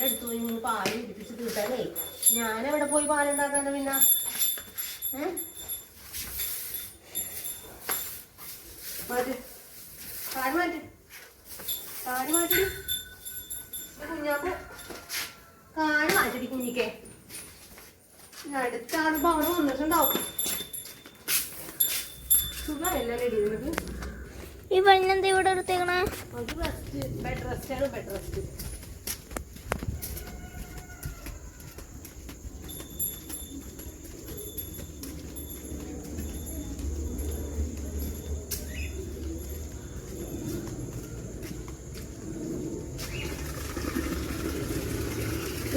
അടുത്ത് പോയി പാലുണ്ടാക്കാൻ പാൽ പിടിപ്പിച്ച് തീട്ടാനേ ഞാനെവിടെ പോയി പിന്നെ? മാറ്റ്. കാൽ മാറ്റി. കുഞ്ഞാപ്പോ. കാൽ മാറ്റടി കുഞ്ഞിക്കേ അടുത്താണ് അവിടെ വന്നിട്ടുണ്ടാവും. സുഖമല്ലേ ഇടുന്നത് ഈ പെണ്ണെന്താ ഇവിടെ എടുത്തേക്കണേ? അത് റെസ്റ്റ് ബെഡ് റെസ്റ്റ് ആണ് ബെഡ് റെസ്റ്റ് ഞാൻ ഇവിടെ നിന്നാ പോരെ കാര്യം പറഞ്ഞാ വെള്ളം കുടിക്കാതെ കുറ്റു പോയേക്കാം നീ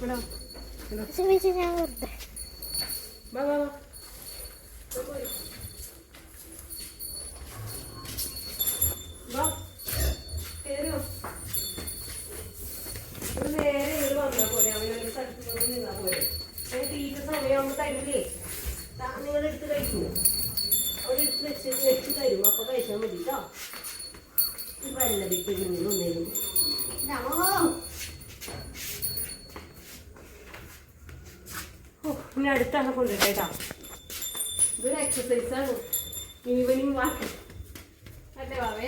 ഇവിടെ വാ. ഇവിടെ വാ. ശ്രമിച്ച് ഞാൻ വെറുതെ. വാ വാ വാ. വാ. കേറി വാ നേരെ ഇങ്ങോട്ട് വന്നാ പോരെ. അവനവന്റെ സ്ഥലത്ത് നിന്നാ പോരെ. ഞാൻ തീറ്റ തരില്ലേ നിങ്ങൾ എടുത്ത് കഴിക്കൂ. അവിടെ എടുത്ത് വെച്ചിട്ട് വെച്ച് തരും. അപ്പൊ കഴിച്ചാൽ മതി കേട്ടോ വെള്ള വീട്ടിൽ ഇനി അടുത്താണ് കൊണ്ടുപോയിട്ടാ ഇതൊരു എക്സസൈസ് ആണ്. ഈവനിങ് വാക്ക് അല്ലേ വാവേ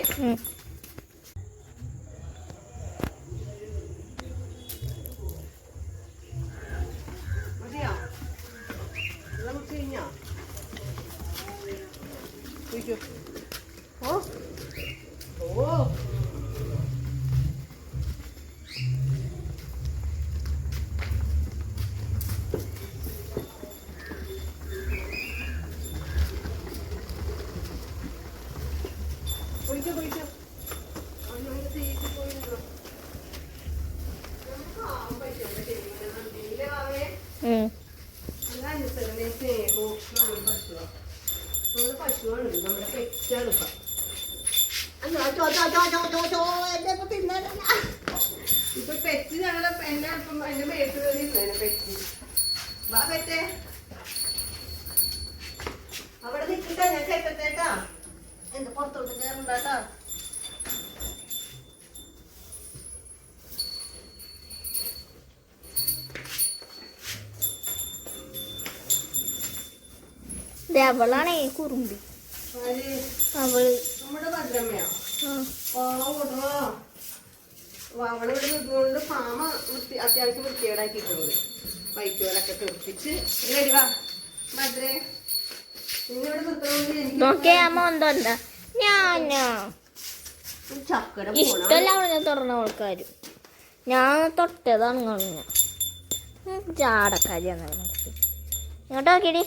പശുവാണ് നമ്മുടെ പെറ്റാണ് ഇപ്പം ഇപ്പൊ പെറ്റ് ഞങ്ങളെ എന്നെ ഇപ്പം എന്റെ മേത്ത് കയറി പെറ്റ് വാ പെറ്റേ അവിടെ നിൽക്കട്ടെ ഞാൻ കേട്ടേട്ടാ എന്ത് പുറത്തോട്ട് കയറണ്ടാട്ടാ അവളാണേ കുറുമ്പി. അവൾ. വൃത്തി അത്യാവശ്യം വൃത്തികേടാക്കിയിട്ടുണ്ട്. വൈക്കോലൊക്കെ തെറിപ്പിച്ച്. റെഡി വാ. ഭദ്രേ നിന്നിവിടെ നിർത്തണമെങ്കിൽ എനിക്ക് അമ്മ ഞാനോ. തുറന്ന ആൾക്കാര്. ഞാൻ തൊട്ടതാണ് കളഞ്ഞ പറഞ്ഞത്. ഇങ്ങോട്ട് നോക്കിയടി.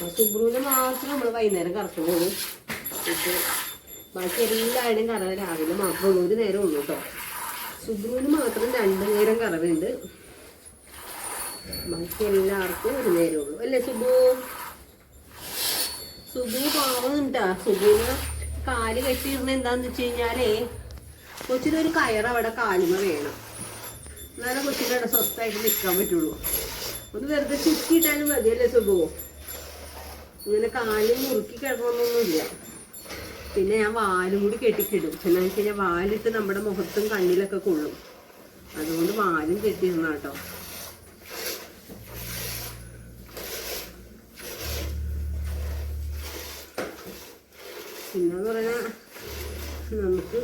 കറവ് മാത്രം നമ്മൾ വൈകുന്നേരം കറക്കുള്ളൂ ഇത് ബാക്കി എല്ലാവരുടെയും കറവ് രാവിലെ മാത്രം ഉള്ളൂ. ഒരു നേരം ഉള്ളൂ കേട്ടോ സുബ്രുവിന് മാത്രം രണ്ടു നേരം കറവുണ്ട്. ബാക്കി എല്ലാവർക്കും ഒരു നേരം ഉള്ളൂ. അല്ലേ സുബു സുബു പാവുന്നുണ്ടാ സുബുവിന് കാൽ കെട്ടിയിരുന്ന എന്താന്ന് വെച്ച് കഴിഞ്ഞാലേ കൊച്ചിനൊരു കയർ അവിടെ കാലുമ വേണം. എന്നാലും കൊച്ചിന് അവിടെ സ്വസ്ഥമായിട്ട് നിൽക്കാൻ പറ്റുള്ളൂ. ഒന്ന് വെറുതെ ചുറ്റിയിട്ടാലും മതിയല്ലേ സുഖോ ഇങ്ങനെ കാൽ മുറുക്കി കിടക്കണമെന്നൊന്നുമില്ല. പിന്നെ ഞാൻ വാലും കൂടി കെട്ടിക്കിടും. എന്നാന്ന് വെച്ച് കഴിഞ്ഞാൽ വാലിട്ട് നമ്മുടെ മുഖത്തും കണ്ണിലൊക്കെ കൊള്ളും. അതുകൊണ്ട് വാലും കെട്ടിയിരുന്ന കേട്ടോ പിന്നെന്ന് പറഞ്ഞാൽ നമുക്ക്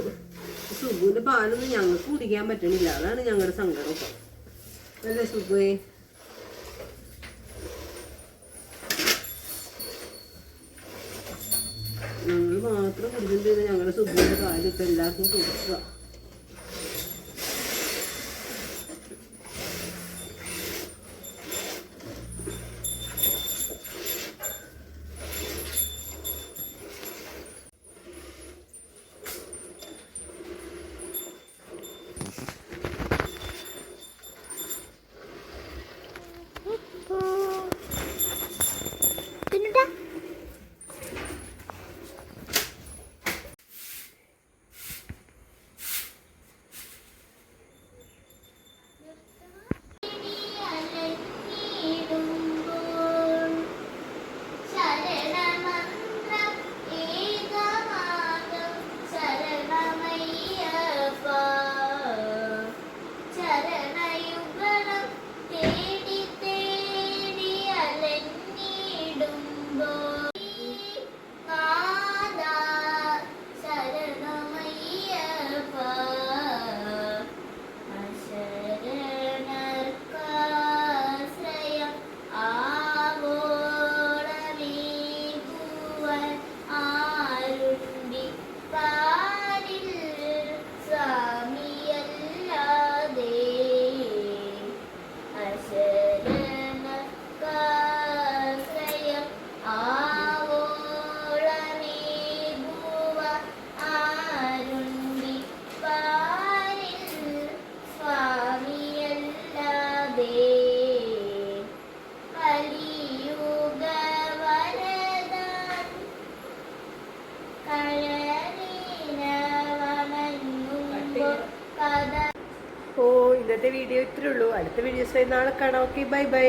സുഖുവിന്റെ പാലൊന്നും ഞങ്ങൾക്ക് കുടിക്കാൻ പറ്റണില്ല. അതാണ് ഞങ്ങളുടെ സങ്കടം അല്ലേ സുഖേ എത്ര കൊടുക്കുന്നുണ്ടെന്ന് ഞങ്ങളുടെ സുഖിയുടെ കാര്യം ഇപ്പം എല്ലാവർക്കും കൊടുക്കുക. ഇന്നത്തെ വീഡിയോ ഇത്രയേ ഉള്ളൂ. അടുത്ത വീഡിയോസ് നാളെ കാണാം. Okay bye bye